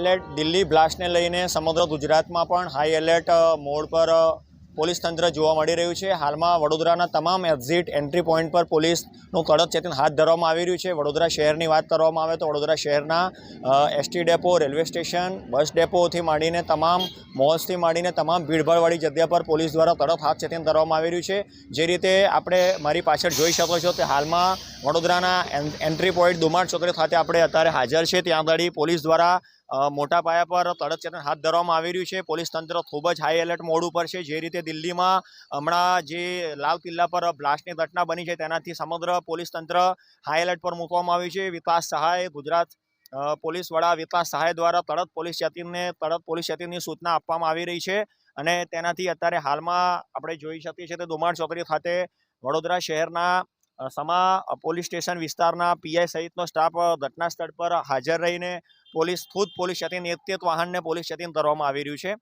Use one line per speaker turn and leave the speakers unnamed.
Alert Delhi બ્લાસ્ટને લઈને સમગ્ર ગુજરાતમાં પણ હાઈ એલર્ટ મોડ પર પોલીસ તંત્ર જોવા મળી રહ્યું છે. હાલમાં વડોદરાના તમામ એક્ઝિટ એન્ટ્રી પોઈન્ટ પર પોલીસનું કડક ચેતન હાથ ધરવામાં આવી રહ્યું છે. વડોદરા શહેરની વાત કરવામાં આવે તો વડોદરા શહેરના ST depot railway station bus ડેપોથી માંડીને તમામ મોલ્સથી માંડીને તમામ ભીડભાડવાળી જગ્યા પર પોલીસ દ્વારા તરત હાથ ચેતન કરવામાં આવી રહ્યું છે. જે રીતે આપણે મારી પાછળ જોઈ શકો છો કે હાલમાં વડોદરાના એન- એન્ટ્રી પોઈન્ટ દુમાડ ચોકડી ખાતે આપણે અત્યારે હાજર છે. ત્યાં આગળ પોલીસ દ્વારા મોટા પાયા પર તડક ચેતન હાથ ધરવામાં આવી રહ્યું છે. પોલીસ તંત્ર ખૂબ જ હાઈ એલર્ટ મોડ ઉપર છે. જે રીતે દિલ્હીમાં હમણાં જે લાલ કિલ્લા પર બ્લાસ્ટની ઘટના બની છે, તેનાથી સમગ્ર પોલીસ તંત્ર હાઈ એલર્ટ પર મૂકવામાં આવ્યું છે. વિકાસ સહાય, ગુજરાત પોલીસ વડા વિકાસ સહાય દ્વારા તરત પોલીસ ચેતિનને તરત પોલીસ ચેતિનની સૂચના આપવામાં આવી રહી છે અને તેનાથી અત્યારે હાલમાં આપણે જોઈ શકીએ છીએ તો ધુમાણ ચોકડી ખાતે વડોદરા શહેરના સમા પોલીસ સ્ટેશન વિસ્તારના પીઆઈ સહિતનો સ્ટાફ ઘટના સ્થળ પર હાજર રહીને પોલીસ, ખુદ પોલીસ ચેતિન એક વાહનને પોલીસ ચેતિન કરવામાં આવી રહ્યું છે.